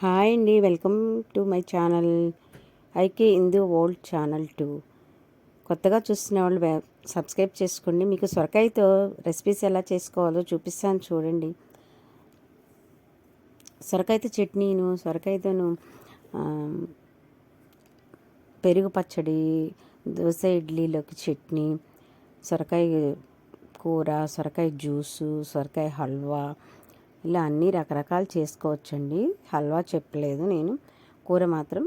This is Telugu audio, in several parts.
హాయ్ అండి వెల్కమ్ టు మై ఛానల్. ఐకే ఇందు ఓల్డ్ ఛానల్ టూ. కొత్తగా చూస్తున్న వాళ్ళు సబ్స్క్రైబ్ చేసుకోండి. మీకు సొరకాయతో రెసిపీస్ ఎలా చేసుకోవాలో చూపిస్తాను చూడండి. సొరకాయతో చట్నీను సొరకాయతోను పెరుగు పచ్చడి దోశ ఇడ్లీలోకి చట్నీ సొరకాయ కూర సొరకాయ జ్యూసు సొరకాయ హల్వా ఇలా అన్ని రకరకాలు చేసుకోవచ్చండి. హల్వా చెప్పలేదు నేను. కూర మాత్రం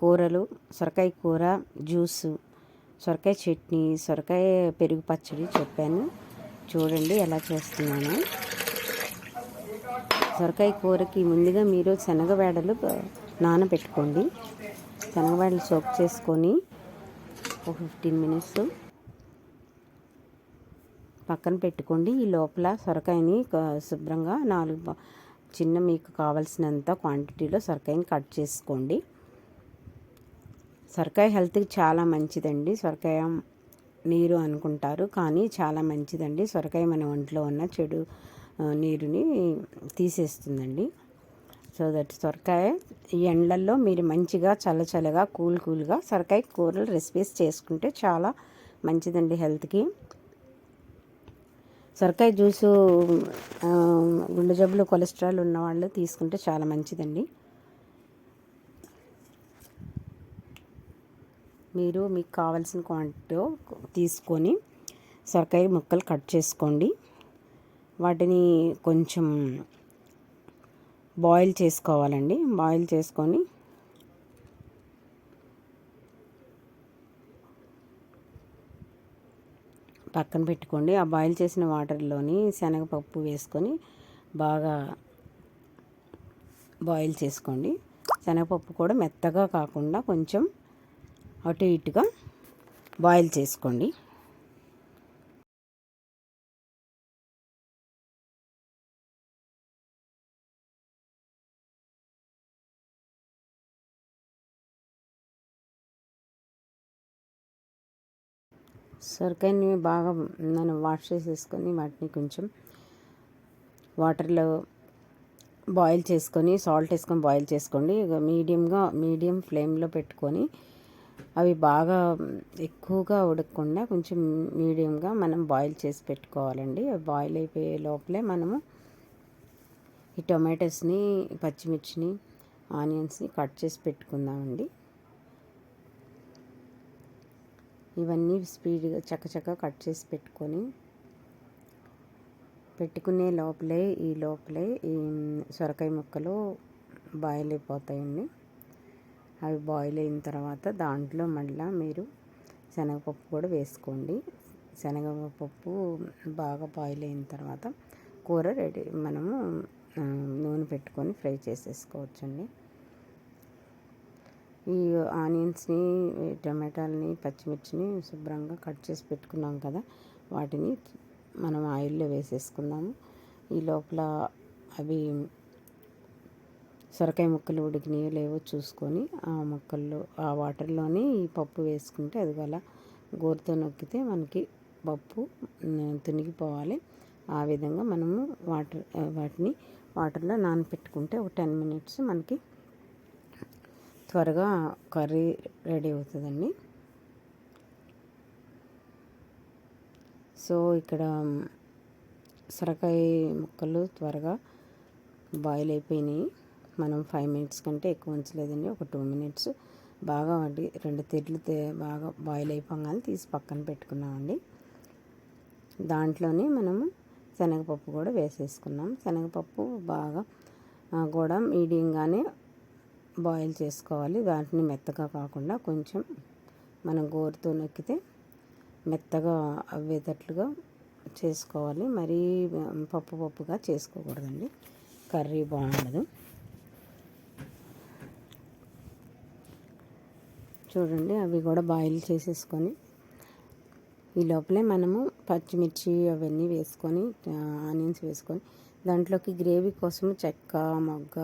కూరలు సొరకాయ కూర జ్యూసు సొరకాయ చట్నీ సొరకాయ పెరుగు పచ్చడి చెప్పాను. చూడండి ఎలా చేస్తున్నాను. సొరకాయ కూరకి ముందుగా మీరు శనగవేడలు నానబెట్టుకోండి. శనగవేడలు సోప్ చేసుకొని ఒక ఫిఫ్టీన్ మినిట్స్ పక్కన పెట్టుకోండి. ఈ లోపల సొరకాయని క- శుభ్రంగా నాలుగు చిన్న మీకు కావలసినంత క్వాంటిటీలో సొరకాయని కట్ చేసుకోండి. సొరకాయ హెల్త్కి చాలా మంచిదండి. సొరకాయ నీరు అనుకుంటారు. కానీ చాలా మంచిదండి. సొరకాయ మన ఒంట్లో ఉన్న చెడు నీరుని తీసేస్తుందండి. సో దట్ సొరకాయ ఈ ఎండల్లో మీరు మంచిగా చల్లచల్లగా కూల్ కూల్గా సొరకాయ కూరలు రెసిపీస్ చేసుకుంటే చాలా మంచిదండి హెల్త్కి. సొరకాయ జ్యూసు గుండె జబ్బులు కొలెస్ట్రాల్ ఉన్న వాళ్ళు తీసుకుంటే చాలా మంచిదండి. మీరు మీకు కావాల్సిన క్వాంటిటీ తీసుకొని సొరకాయ ముక్కలు కట్ చేసుకోండి. వాటిని కొంచెం బాయిల్ చేసుకోవాలండి. బాయిల్ చేసుకొని పక్కన పెట్టుకోండి. ఆ బాయిల్ చేసిన వాటర్లోని శనగపప్పు వేసుకొని బాగా బాయిల్ చేసుకోండి. శనగపప్పు కూడా మెత్తగా కాకుండా కొంచెం అటు ఇటుగా బాయిల్ చేసుకోండి. సొరకాయని బాగా నేను వాష్ చేసేసుకొని వాటిని కొంచెం వాటర్లో బాయిల్ చేసుకొని సాల్ట్ వేసుకొని బాయిల్ చేసుకోండి. మీడియంగా మీడియం ఫ్లేమ్లో పెట్టుకొని అవి బాగా ఎక్కువగా ఉడకకుండా కొంచెం మీడియంగా మనం బాయిల్ చేసి పెట్టుకోవాలండి. అవి బాయిల్ అయిపోయే లోపలే మనము ఈ టొమాటోస్ని పచ్చిమిర్చిని ఆనియన్స్ని కట్ చేసి పెట్టుకుందామండి. ఇవన్నీ స్పీడ్గా చక్కచక్క కట్ చేసి పెట్టుకొని పెట్టుకునే లోపలే ఈ లోపలే ఈ సొరకాయ ముక్కలు బాయిల్ అయిపోతాయండి. అవి బాయిల్ అయిన తర్వాత దాంట్లో మళ్ళీ మీరు శనగపప్పు కూడా వేసుకోండి. శనగపప్పు బాగా బాయిల్ అయిన తర్వాత కూర రెడీ మనము నూనె పెట్టుకొని ఫ్రై చేసేసుకోవచ్చండి. ఈ ఆనియన్స్ని టమాటాలని పచ్చిమిర్చిని శుభ్రంగా కట్ చేసి పెట్టుకున్నాం కదా. వాటిని మనం ఆయిల్లో వేసేసుకుందాము. ఈ లోపల అవి సొరకాయ ముక్కలు ఉడికినాయో లేవో చూసుకొని ఆ ముక్కల్లో ఆ వాటర్లోనే ఈ పప్పు వేసుకుంటే అది అలా గోరుతో నొక్కితే మనకి పప్పు తునిగిపోవాలి. ఆ విధంగా మనము వాటర్ వాటిని వాటర్లో నానపెట్టుకుంటే ఒక టెన్ మినిట్స్ మనకి త్వరగా కర్రీ రెడీ అవుతుందండి. సో ఇక్కడ సొరకాయ ముక్కలు త్వరగా బాయిల్ అయిపోయినాయి. మనం ఫైవ్ మినిట్స్ కంటే ఎక్కువ ఉంచలేదండి. ఒక టూ మినిట్స్ బాగా వండి రెండు తెడ్లు తే- బాగా బాయిల్ అయిపోగానే తీసి పక్కన పెట్టుకున్నామండి. దాంట్లోనే మనము శనగపప్పు కూడా వేసేసుకున్నాం. శనగపప్పు బాగా కూడా మీడియంగానే బాయిల్ చేసుకోవాలి. వాటిని మెత్తగా కాకుండా కొంచెం మనం గోరుతో నొక్కితే మెత్తగా అవ్వేటట్లుగా చేసుకోవాలి. మరీ పప్పు పప్పుగా చేసుకోకూడదండి. కర్రీ బాగుండదు. చూడండి అవి కూడా బాయిల్ చేసేసుకొని ఈ లోపలే మనము పచ్చిమిర్చి అవన్నీ వేసుకొని ఆనియన్స్ వేసుకొని దాంట్లోకి గ్రేవీ కోసం చెక్క మొగ్గ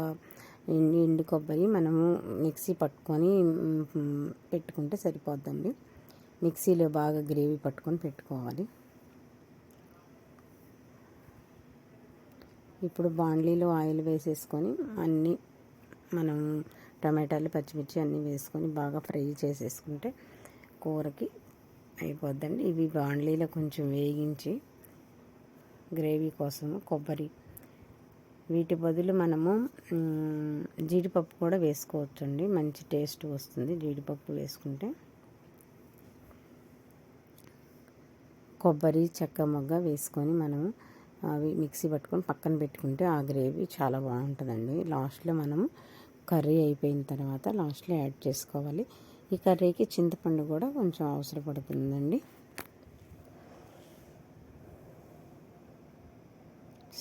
ఎండు ఎండు కొబ్బరి మనము మిక్సీ పట్టుకొని పెట్టుకుంటే సరిపోద్దండి. మిక్సీలో బాగా గ్రేవీ పట్టుకొని పెట్టుకోవాలి. ఇప్పుడు బాండ్లీలో ఆయిల్ వేసేసుకొని అన్నీ మనం టమాటాలు పచ్చిమిర్చి అన్నీ వేసుకొని బాగా ఫ్రై చేసేసుకుంటే కూరకి అయిపోద్దండి. ఇవి బాండ్లీలో కొంచెం వేగించి గ్రేవీ కోసము కొబ్బరి వీటి బదులు మనము జీడిపప్పు కూడా వేసుకోవచ్చండి. మంచి టేస్ట్ వస్తుంది జీడిపప్పు వేసుకుంటే. కొబ్బరి చెక్క మొగ్గ వేసుకొని మనము అవి మిక్సీ పట్టుకొని పక్కన పెట్టుకుంటే ఆ గ్రేవీ చాలా బాగుంటుందండి. లాస్ట్లో మనము కర్రీ అయిపోయిన తర్వాత లాస్ట్లో యాడ్ చేసుకోవాలి. ఈ కర్రీకి చింతపండు కూడా కొంచెం అవసరపడుతుందండి.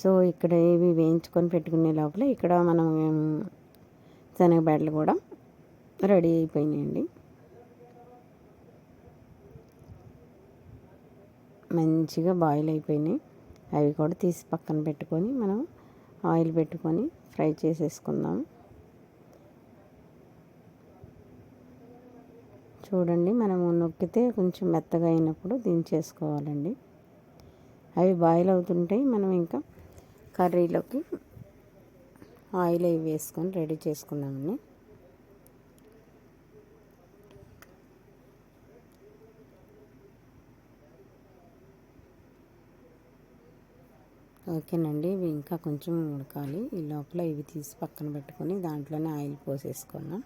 సో ఇక్కడ ఇవి వేయించుకొని పెట్టుకునే లోపల ఇక్కడ మనం శనగబెడలు కూడా రెడీ అయిపోయినాయండి. మంచిగా బాయిల్ అయిపోయినాయి. అవి కూడా తీసి పక్కన పెట్టుకొని మనం ఆయిల్ పెట్టుకొని ఫ్రై చేసేసుకుందాం. చూడండి మనము నొక్కితే కొంచెం మెత్తగా అయినప్పుడు దించేసుకోవాలండి. అవి బాయిల్ అవుతుంటాయి మనం ఇంకా కర్రీలోకి ఆయిల్ అవి వేసుకొని రెడీ చేసుకుందామండి ఓకేనండి ఇవి ఇంకా కొంచెం ఉడకాలి. ఈ లోపల ఇవి తీసి పక్కన పెట్టుకొని దాంట్లోనే ఆయిల్ పోసేసుకున్నాం.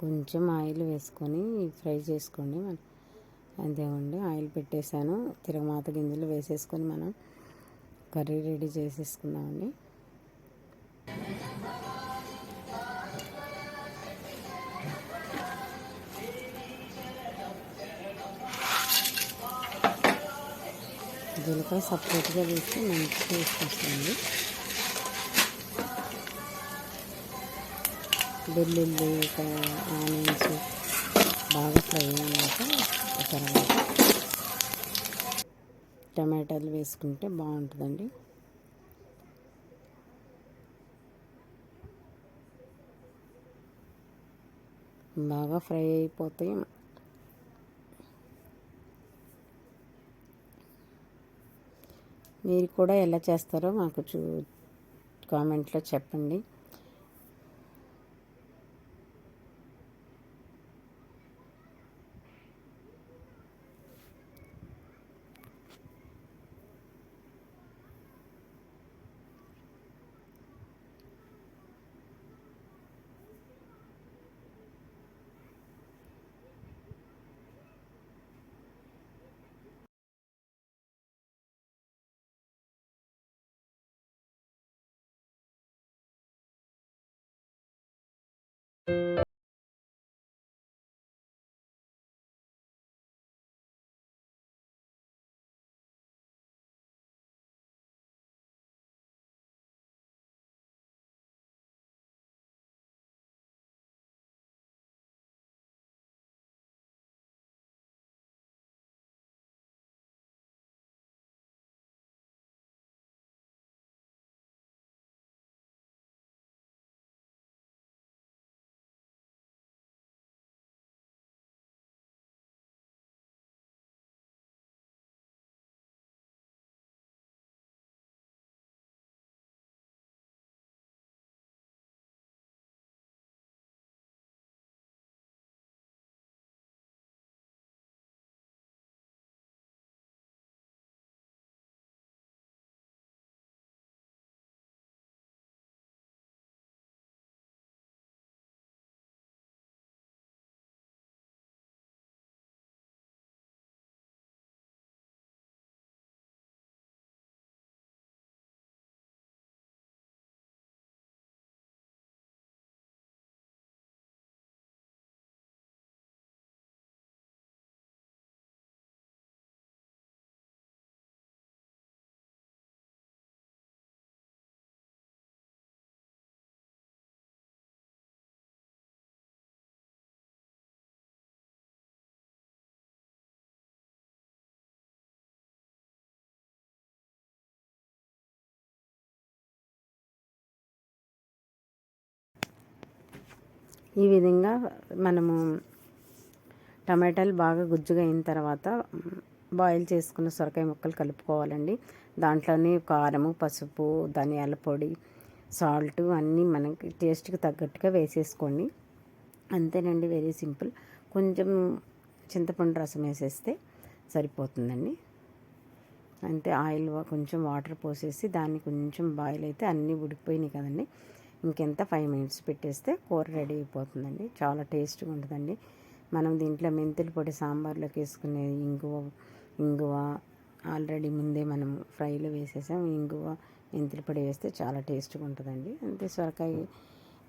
కొంచెం ఆయిల్ వేసుకొని ఫ్రై చేసుకోండి అంతేమండి ఆయిల్ పెట్టేశాను. తిరగమాత గింజలు వేసేసుకొని మనం కర్రీ రెడీ చేసేసుకుందామండి. జీలకాయ సపరేట్గా వేసి మంచిగా టేస్ట్ వెల్లుల్లి ఆనియన్స్ బాగా ఫ్రై అయినాక తర్వాత టమాటాలు వేసుకుంటే బాగుంటుందండి. బాగా ఫ్రై అయిపోతాయి మీరు కూడా ఎలా చేస్తారో మాకు చూ కామెంట్లో చెప్పండి. ఈ విధంగా మనము టమాటాలు బాగా గుజ్జుగా అయిన తర్వాత బాయిల్ చేసుకున్న సొరకాయ ముక్కలు కలుపుకోవాలండి. దాంట్లోనే కారము పసుపు ధనియాల పొడి సాల్ట్ అన్నీ మనకి టేస్ట్కి తగ్గట్టుగా వేసేసుకోండి. అంతేనండి వెరీ సింపుల్. కొంచెం చింతపండు రసం వేసేస్తే సరిపోతుందండి. అంతే ఆయిల్ కొంచెం వాటర్ పోసేసి దాన్ని కొంచెం బాయిల్ అయితే అన్నీ ఉడికిపోయినాయి కదండి. ఇంకెంత ఫైవ్ మినిట్స్ పెట్టేస్తే కూర రెడీ అయిపోతుందండి. చాలా టేస్ట్గా ఉంటుందండి. మనం దీంట్లో మెంతుల పొడి సాంబార్లోకి వేసుకునే ఇంగువ ఇంగువ ఆల్రెడీ ముందే మనం ఫ్రైలో వేసేసాం. ఇంగువ మెంతుల పొడి వేస్తే చాలా టేస్ట్గా ఉంటుందండి. అంతే సొరకాయ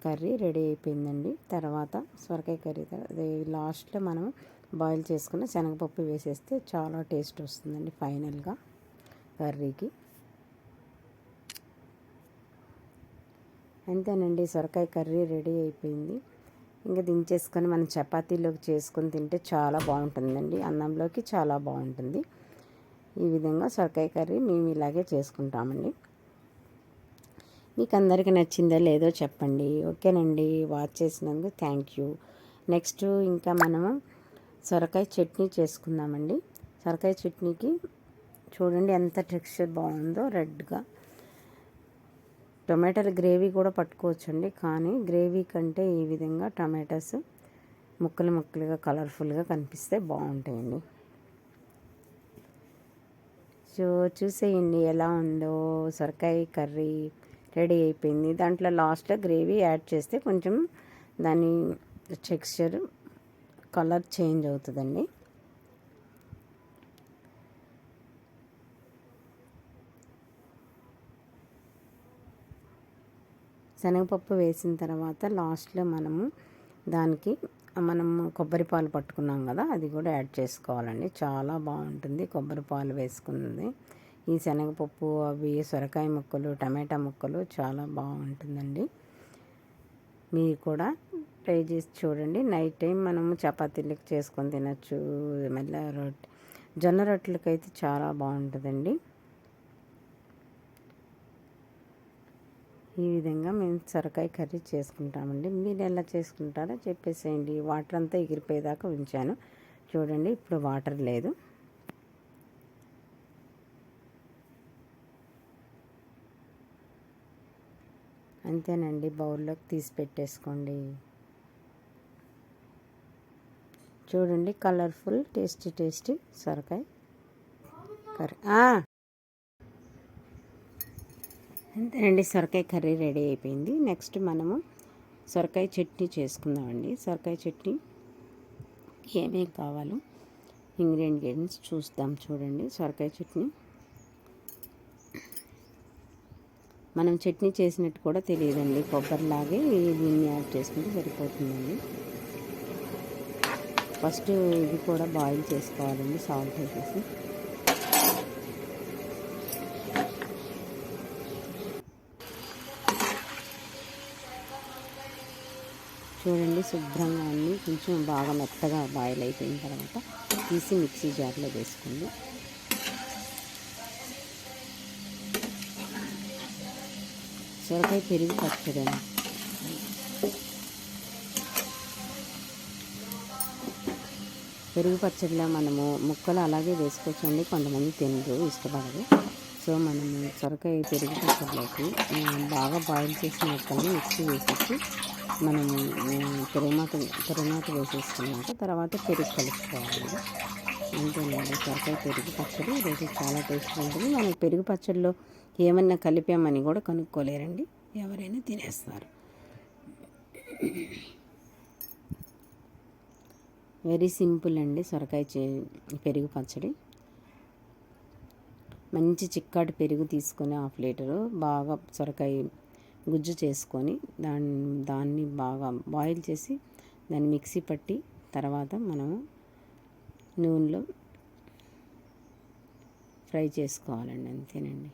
కర్రీ రెడీ అయిపోయిందండి. తర్వాత సొరకాయ కర్రీ లాస్ట్లో మనం బాయిల్ చేసుకున్న శనగపప్పు వేసేస్తే చాలా టేస్ట్ వస్తుందండి ఫైనల్గా కర్రీకి. అంతేనండి సొరకాయ కర్రీ రెడీ అయిపోయింది. ఇంకా దించేసుకొని మనం చపాతీలోకి చేసుకొని తింటే చాలా బాగుంటుందండి అన్నంలోకి చాలా బాగుంటుంది. ఈ విధంగా సొరకాయ కర్రీ మేము ఇలాగే చేసుకుంటామండి. మీకు అందరికీ నచ్చిందో లేదో చెప్పండి. ఓకేనండి వాచ్ చేసినందుకు థ్యాంక్ యూ. నెక్స్ట్ ఇంకా మనము సొరకాయ చట్నీ చేసుకుందామండి. సొరకాయ చట్నీకి చూడండి ఎంత టెక్స్చర్ బాగుందో రెడ్గా. టొమాటోల గ్రేవీ కూడా పట్టుకోవచ్చండి. కానీ గ్రేవీ కంటే ఈ విధంగా టమాటాస్ ముక్కలు ముక్కలుగా కలర్ఫుల్గా కనిపిస్తే బాగుంటాయండి. సో చూసేయండి ఎలా ఉందో. సొరకాయ కర్రీ రెడీ అయిపోయింది. దాంట్లో లాస్ట్లో గ్రేవీ యాడ్ చేస్తే కొంచెం దాని టెక్స్చర్ కలర్ చేంజ్ అవుతుందండి. శనగపప్పు వేసిన తర్వాత లాస్ట్లో మనము దానికి మనం కొబ్బరి పాలు పట్టుకున్నాం కదా అది కూడా యాడ్ చేసుకోవాలండి. చాలా బాగుంటుంది కొబ్బరి పాలు వేసుకున్నది. ఈ శనగపప్పు అవి సొరకాయ ముక్కలు టమాటా ముక్కలు చాలా బాగుంటుందండి. మీరు కూడా ట్రై చేసి చూడండి. నైట్ టైం మనము చపాతీలకు చేసుకొని తినచ్చు మళ్ళీ రొట్టె జొన్న రొట్టెలకైతే చాలా బాగుంటుందండి. ఈ విధంగా మేము సొరకాయ కర్రీ చేసుకుంటామండి. మీరు ఎలా చేసుకుంటారో చెప్పేసేయండి. వాటర్ అంతా ఎగిరిపోయేదాకా ఉంచాను. చూడండి ఇప్పుడు వాటర్ లేదు. అంతేనండి బౌల్లోకి తీసి పెట్టేసుకోండి. చూడండి కలర్ఫుల్ టేస్టీ టేస్టీ సొరకాయ కర్రీ. అంతేనండి. సొరకాయ కర్రీ రెడీ అయిపోయింది. నెక్స్ట్ మనము సొరకాయ చట్నీ చేసుకుందామండి. సొరకాయ చట్నీ ఏమేమి కావాలో ఇంగ్రీడియంట్స్ చూస్తాం చూడండి. సొరకాయ చట్నీ మనం చట్నీ చేసినట్టు కూడా తెలియదండి. కొబ్బరిలాగే దీన్ని యాడ్ చేసుకుంటే సరిపోతుందండి. ఫస్ట్ ఇది కూడా బాయిల్ చేసుకోవాలండి. సాల్ట్ వేసేసి. చూడండి శుభ్రంగా అన్ని కొంచెం బాగా మెత్తగా బాయిల్ అయిపోయిన తర్వాత తీసి మిక్సీ జార్లో వేసుకోండి. సొరకాయ పెరుగు పచ్చడండి పెరుగు పచ్చడిలో మనము ముక్కలు అలాగే వేసుకోవచ్చండి. కొంతమంది తినరు ఇష్టపడరు. సో మనము సొరకాయ పెరుగు పచ్చడిలోకి బాగా బాయిల్ చేసిన ముక్కల్ని మిక్సీ వేసేసి మనం పెరుమాత పెరుమాత వేసేసుకున్నాక తర్వాత పెరుగు కలుపుకోవాలి. అంతేనండి సొరకాయ పెరుగు పచ్చడి ఈరోజు చాలా టేస్ట్గా ఉంటుంది. మనం పెరుగు పచ్చడిలో ఏమన్నా కలిపామని కూడా కనుక్కోలేరండి. ఎవరైనా తినేస్తారు. వెరీ సింపుల్ అండి సొరకాయ చే పెరుగు పచ్చడి. మంచి చిక్కాటి పెరుగు తీసుకొని హాఫ్ లీటరు. బాగా సొరకాయ గుజ్జు చేసుకొని దాన్ని దాన్ని బాగా బాయిల్ చేసి దాన్ని మిక్సీ పట్టి తర్వాత మనము నూనెలో ఫ్రై చేసుకోవాలండి అంతేనండి.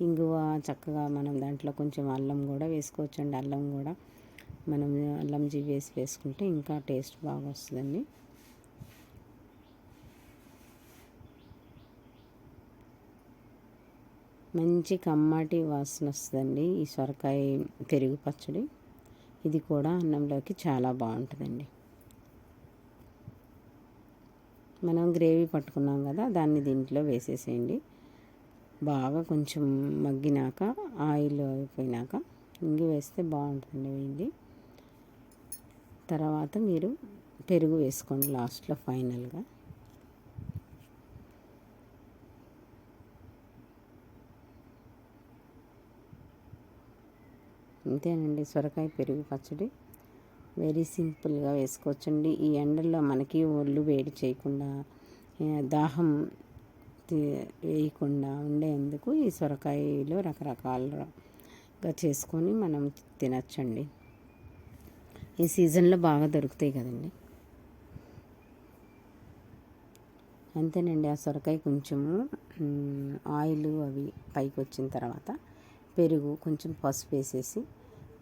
ఇంగువ చక్కగా మనం దాంట్లో కొంచెం అల్లం కూడా వేసుకోవచ్చండి. అల్లం కూడా మనం అల్లం జీ వేసి వేసుకుంటే ఇంకా టేస్ట్ బాగా వస్తుందండి. మంచి కమ్మటి వాసన వస్తుందండి. ఈ సొరకాయ పెరుగు పచ్చడి. ఇది కూడా అన్నంలోకి చాలా బాగుంటుందండి. మనం గ్రేవీ పట్టుకున్నాం కదా దాన్ని దీంట్లో వేసేసేయండి. బాగా కొంచెం మగ్గినాక ఆయిల్ అయిపోయినాక ఇంగి వేస్తే బాగుంటుంది ఇది. తర్వాత మీరు పెరుగు వేసుకోండి లాస్ట్లో ఫైనల్గా. అంతేనండి. సొరకాయ పెరుగు పచ్చడి వెరీ సింపుల్గా వేసుకోవచ్చండి. ఈ ఎండల్లో మనకి ఒళ్ళు వేడి చేయకుండా దాహం వేయకుండా ఉండేందుకు ఈ సొరకాయలో రకరకాలుగా చేసుకొని మనం తినచ్చండి. ఈ సీజన్లో బాగా దొరుకుతాయి కదండి. అంతేనండి. ఆ సొరకాయ కొంచెము ఆయిల్ అవి పైకి వచ్చిన తర్వాత పెరుగు కొంచెం పసుపు వేసేసి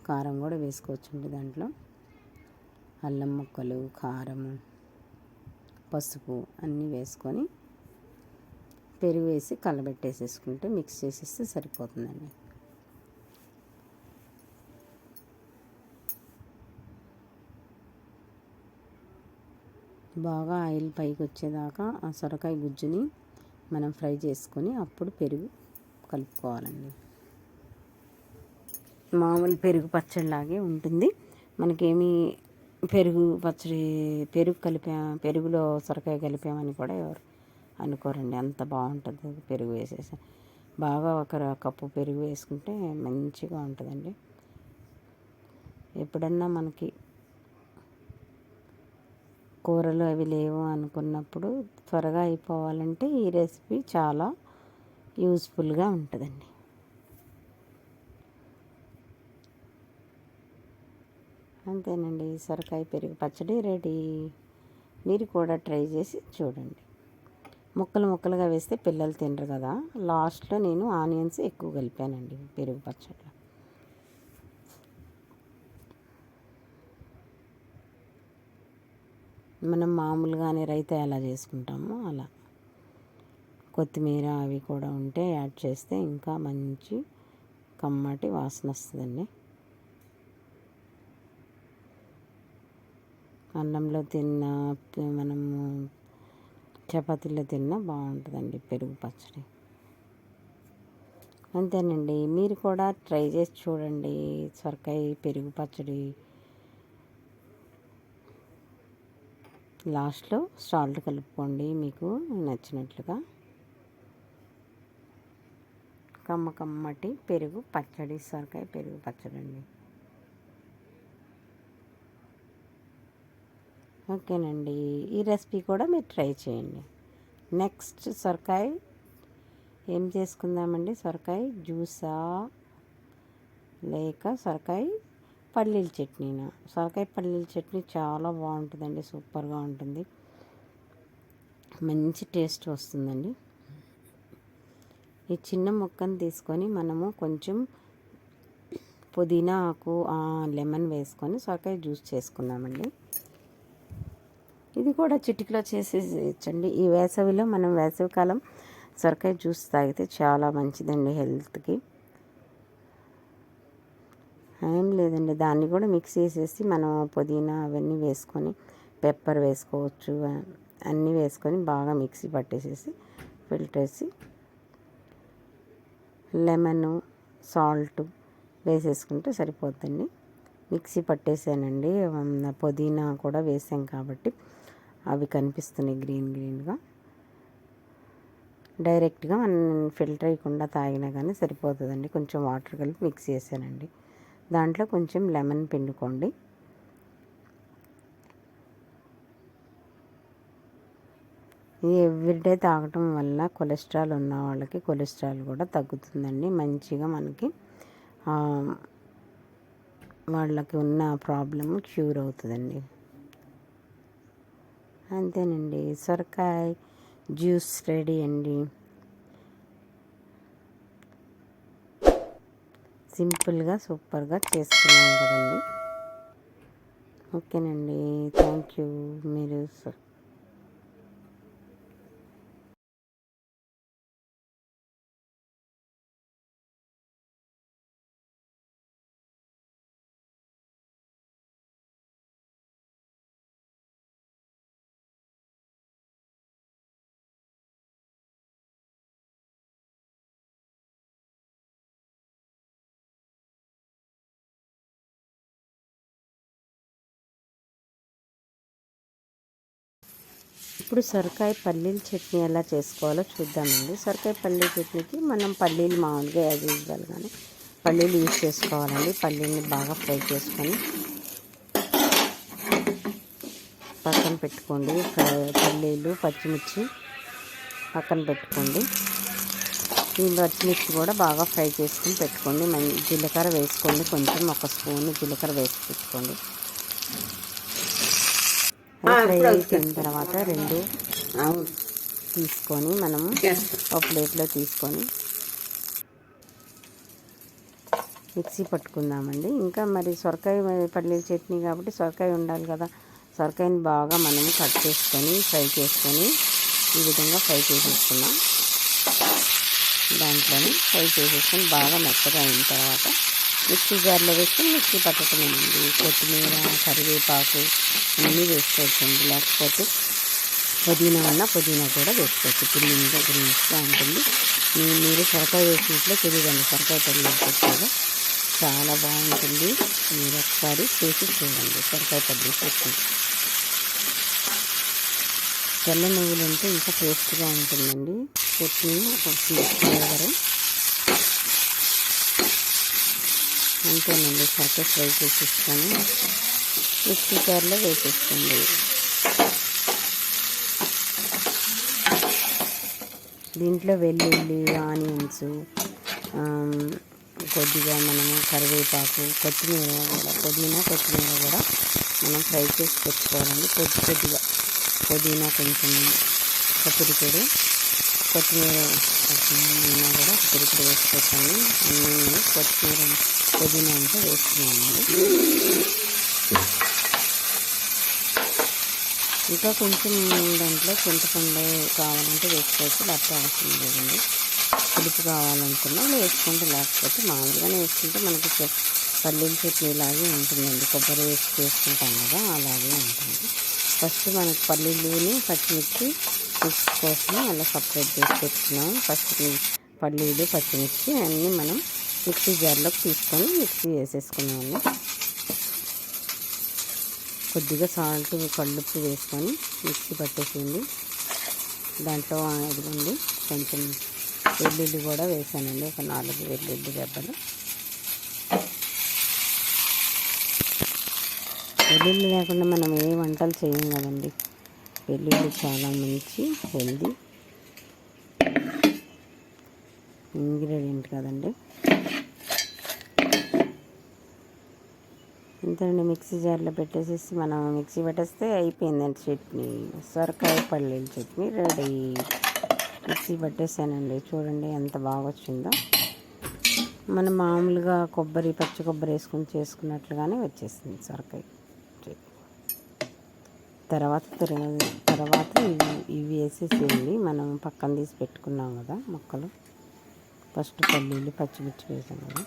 కారం కూడా వేసుకోవచ్చండి దాంట్లో. అల్లం ముక్కలు కారము పసుపు అన్నీ వేసుకొని పెరుగు వేసి కలబెట్టేసేసుకుంటే మిక్స్ చేసేస్తే సరిపోతుందండి. బాగా ఆయిల్ పైకి వచ్చేదాకా ఆ సొరకాయ గుజ్జుని మనం ఫ్రై చేసుకొని అప్పుడు పెరుగు కలుపుకోవాలండి. మామూలు పెరుగు పచ్చడిలాగే ఉంటుంది. మనకేమి పెరుగు పచ్చడి పెరుగు కలిపా పెరుగులో సొరకాయ కలిపామని కూడా ఎవరు అనుకోరండి. అంత బాగుంటుంది పెరుగు వేసేసి. బాగా ఒక కప్పు పెరుగు వేసుకుంటే మంచిగా ఉంటుందండి. ఎప్పుడన్నా మనకి కూరలు అవి లేవు అనుకున్నప్పుడు త్వరగా అయిపోవాలంటే ఈ రెసిపీ చాలా యూస్ఫుల్గా ఉంటుందండి. అంతేనండి. సొరకాయ పెరుగు పచ్చడి రెడీ. మీరు కూడా ట్రై చేసి చూడండి. ముక్కలు ముక్కలుగా వేస్తే పిల్లలు తినరు కదా. లాస్ట్లో నేను ఆనియన్స్ ఎక్కువ కలిపానండి పెరుగు పచ్చడిలో. మనం మామూలుగానే రైతా ఎలా చేసుకుంటామో అలా. కొత్తిమీర అవి కూడా ఉంటే యాడ్ చేస్తే ఇంకా మంచి కమ్మటి వాసన వస్తుందండి. అన్నంలో తిన్న మనము చపాతీలో తిన్నా బాగుంటుందండి పెరుగు పచ్చడి. అంతేనండి. మీరు కూడా ట్రై చేసి చూడండి సొరకాయ పెరుగు పచ్చడి. లాస్ట్లో సాల్ట్ కలుపుకోండి మీకు నచ్చినట్లుగా. కమ్మ కమ్మటి పెరుగు పచ్చడి సొరకాయ పెరుగు పచ్చడి అండి ఓకేనండి. ఈ రెసిపీ కూడా మీరు ట్రై చేయండి. నెక్స్ట్ సొరకాయ. ఏం చేసుకుందామండి సొరకాయ? జ్యూసా? లేక సొరకాయ పల్లీల చట్నీనా? సొరకాయ పల్లీల చట్నీ చాలా బాగుంటుందండి సూపర్గా ఉంటుంది. మంచి టేస్ట్ వస్తుందండి. ఈ చిన్న ముక్కను తీసుకొని మనము కొంచెం పుదీనా ఆకు లెమన్ వేసుకొని సొరకాయ జ్యూస్ చేసుకుందామండి. ఇది కూడా చిటికలో చేసేయచ్చండి. ఈ వేసవిలో మనం వేసవికాలం సొరకాయ జ్యూస్ తాగితే చాలా మంచిదండి హెల్త్కి. ఏం లేదండి దాన్ని కూడా మిక్స్ చేసేసి మనం పుదీనా అవన్నీ వేసుకొని పెప్పర్ వేసుకోవచ్చు అన్నీ వేసుకొని బాగా మిక్సీ పట్టేసేసి ఫిల్టర్ వేసి లెమన్ సాల్ట్ వేసేసుకుంటే సరిపోతుందండి మిక్సీ పట్టేసానండి. పుదీనా కూడా వేసాం కాబట్టి అవి కనిపిస్తున్నాయి గ్రీన్ గ్రీన్గా. డైరెక్ట్గా మనం ఫిల్టర్ అయ్యకుండా తాగినా కానీ సరిపోతుందండి. కొంచెం వాటర్ కలిపి మిక్స్ చేశానండి. దాంట్లో కొంచెం లెమన్ పిండుకోండి. ఇది ఎవ్రీడే తాగటం వల్ల కొలెస్ట్రాల్ ఉన్న వాళ్ళకి కొలెస్ట్రాల్ కూడా తగ్గుతుందండి. మంచిగా మనకి వాళ్ళకి ఉన్న ప్రాబ్లమ్ క్యూర్ అవుతుందండి. అంతేనండి. సొరకాయ జ్యూస్ రెడీ అండి. సింపుల్గా సూపర్గా చేసుకున్నాం కదండి. ఓకేనండి. థ్యాంక్ యూ మీరు ఇప్పుడు సొరకాయ పల్లీల చట్నీ ఎలా చేసుకోవాలో చూద్దామండి. సొరకాయ పల్లీల చట్నీకి మనం పల్లీలు మామూలుగా యాజ్ యూజువల్ కానీ పల్లీలు యూజ్ చేసుకోవాలండి. పల్లీని బాగా ఫ్రై చేసుకొని పక్కన పెట్టుకోండి. పల్లీలు పచ్చిమిర్చి పక్కన పెట్టుకోండి. ఈ పచ్చిమిర్చి కూడా బాగా ఫ్రై చేసుకొని పెట్టుకోండి. మంచి జీలకర్ర వేసుకోండి. కొంచెం ఒక స్పూన్ జీలకర్ర వేసి పెట్టుకోండి. ఫ్రై తర్వాత రెండు తీసుకొని మనము ఒక ప్లేట్లో తీసుకొని మిక్సీ పట్టుకుందామండి. ఇంకా మరి సొరకాయ పల్లీల చట్నీ కాబట్టి సొరకాయ ఉండాలి కదా. సొరకాయని బాగా మనము కట్ చేసుకొని ఫ్రై చేసుకొని ఈ విధంగా ఫ్రై చేసేసుకుందాం. దాంట్లోనే ఫ్రై చేసేసుకొని బాగా మెత్తగా అయిన తర్వాత మిక్సీ జార్లో వేసుకొని మిక్సీ పట్టటమేనండి కొత్తిమీర కరివేపాకు అన్నీ వేసుకోవచ్చండి. లేకపోతే పుదీనా ఉన్న పుదీనా కూడా వేసుకోవచ్చు. గ్రీన్గా గ్రీన్స్గా ఉంటుంది. మీరు సొరకాయ వేసినట్లే తెలియదండి సొరకాయ పల్లీలు కూడా చాలా బాగుంటుంది. మీరు ఒకసారి చేసి చూడండి. సొరకాయ పల్లి చట్నీ తెల్ల నువ్వులు అంటే ఇంకా టేస్ట్గా ఉంటుందండి. చట్నీ ఒక అంతేనండి. సొరకాయ ఫ్రై చేసేసుకొని మిక్సీ జార్లో వేసేసుకోండి. దీంట్లో వెల్లుల్లి ఆనియన్స్ కొద్దిగా మనము కరివేపాకు కొత్తిమీర కూడా పుదీనా కొత్తిమీర కూడా మనం ఫ్రై చేసి పెట్టుకోవాలండి. కొద్ది కొద్దిగా పుదీనా కొంచెం ఒక కొత్తిమీర పుదీనా కూడా ఒక వేసి పెట్టండి. అన్నీ కొత్తిమీర పుదీనా అంతా వేస్తున్నానండి ఇంకా కొంచెం దాంట్లో చింతపండు కావాలంటే వేసుకోవచ్చు లేకపోతే అవసరం లేదండి. పులుపు కావాలనుకున్నా వేసుకుంటే లేకపోతే మామూలుగానే వేసుకుంటే మనకి చె- పల్లీల చట్నీ లాగే ఉంటుందండి. కొబ్బరి వేసి చేసుకుంటాం కదా అలాగే ఉంటుంది. ఫస్ట్ మనకి పల్లీలుని పచ్చిమిర్చి మిక్స్ కోసం అలా సపరేట్ చేసి పెట్టుకున్నాం. ఫస్ట్ పల్లీలు పచ్చిమిర్చి అన్నీ మనం మిక్సీ జార్లోకి తీసుకొని మిక్సీ వేసేసుకున్నాము. కొద్దిగా సాల్ట్ కళ్ళుప్పు వేసుకొని మిక్సీ పట్టేసింది. దాంట్లో ఇదిగోండి కొంచెం వెల్లుల్లి కూడా వేసానండి ఒక నాలుగు వెల్లుల్లి దెబ్బలు వెల్లుల్లి లేకుండా మనం ఏ వంటలు చేయం కదండి. వెల్లుల్లి చాలా మంచి హెల్దీ ఇంగ్రీడియంట్ కదండి. ఇంతండి మిక్సీ జార్లో పెట్టేసేసి మనం మిక్సీ పెట్టేస్తే అయిపోయిందండి చట్నీ. సొరకాయ పల్లీల చట్నీ రెడీ. మిక్సీ పట్టేసానండి. చూడండి ఎంత బాగా వచ్చిందో. మనం మామూలుగా కొబ్బరి పచ్చి కొబ్బరి వేసుకొని చేసుకున్నట్లుగానే వచ్చేసింది సొరకాయ చట్నీ. తర్వాత తిరగ- తర్వాత ఇవి ఇవి వేసేసేయండి మనం పక్కన తీసి పెట్టుకున్నాం కదా మొక్కలు. ఫస్ట్ పల్లీలు పచ్చిమిర్చి వేసాం కదా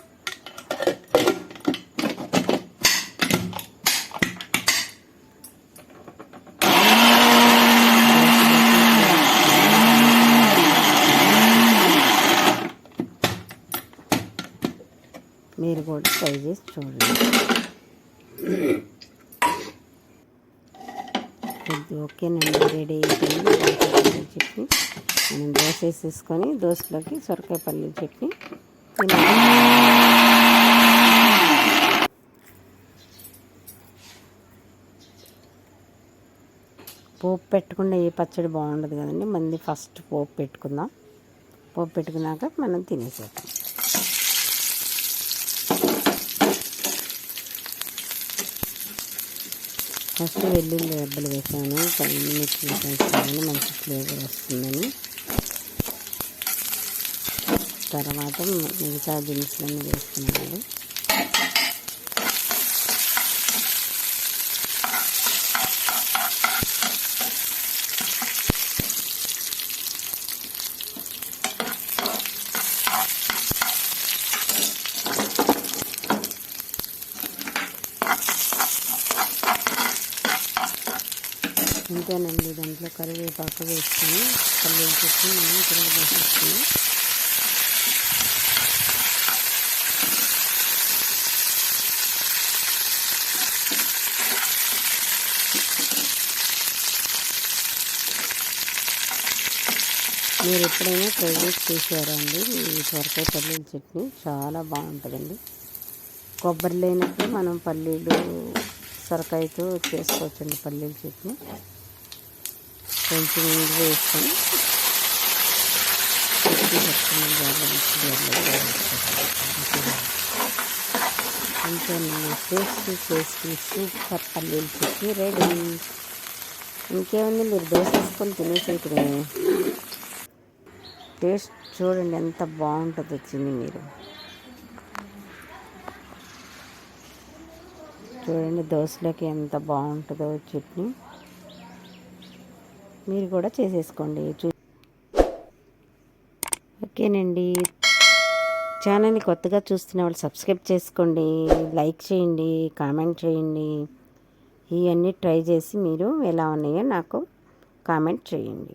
మీరు కూడా ట్రై చేసి చూడండి ఇది ఓకేనండి రెడీ అయిపోయింది. సొరకాయ చట్నీ. మనం దోశ వేసేసుకొని దోశలోకి సొరకాయ పల్లి చట్నీ తినాలి పోపు పెట్టకుండా ఏ పచ్చడి బాగుండదు కదండి. మంది ఫస్ట్ పోపు పెట్టుకుందాం. పోపు పెట్టుకున్నాక మనం తినేసేద్దాం. ఫస్ట్ వెల్లుల్లి రెబ్బలు వేసాను. మిర్చి వేసాను. మంచి ఫ్లేవర్ వస్తుందని. తర్వాత మిగతా దినుసులన్నీ వేసుకున్నాను అంతేనండి. దాంట్లో కరివేపాకు వేసుకొని పల్లీలు చెట్టు మనం తిరగబోసేసుకుని మీరు ఎప్పుడైనా ట్రై చేసి చూసారా అండి? ఈ సొరకాయ పల్లీల చట్నీ చాలా బాగుంటుందండి. కొబ్బరి లేనప్పుడు మనం పల్లీలు సొరకాయతో చేసుకోవచ్చండి పల్లీల చట్నీ కొంచెం నీళ్ళు వేసుకొని ఇంకా పెట్టుకుని బాగా మిక్సీ సూపర్ పల్లీలు చట్నీ రెడీ. ఇంకేముంది? మీరు దోశ వేసుకొని తినేసేయటమే టేస్ట్ చూడండి ఎంత బాగుంటుందో వచ్చింది మీరు. చూడండి దోశలోకి ఎంత బాగుంటుందో చట్నీ. మీరు కూడా చేసేసుకోండి. చూ ఓకేనండి. ఛానల్ని కొత్తగా చూస్తున్న వాళ్ళు సబ్స్క్రైబ్ చేసుకోండి. లైక్ చేయండి కామెంట్ చేయండి. ఇవన్నీ ట్రై చేసి మీరు ఎలా ఉన్నాయో నాకు కామెంట్ చేయండి.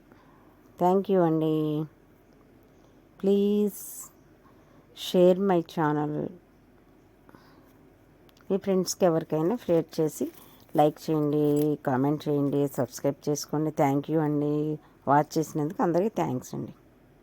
థ్యాంక్ యూ అండి. Please share my channel. మీ ఫ్రెండ్స్కి ఎవరికైనా షేర్ చేసి లైక్ చేయండి కామెంట్ చేయండి సబ్స్క్రైబ్ చేసుకోండి. థ్యాంక్ యూ అండి. వాచ్ చేసినందుకు అందరికీ థ్యాంక్స్ అండి.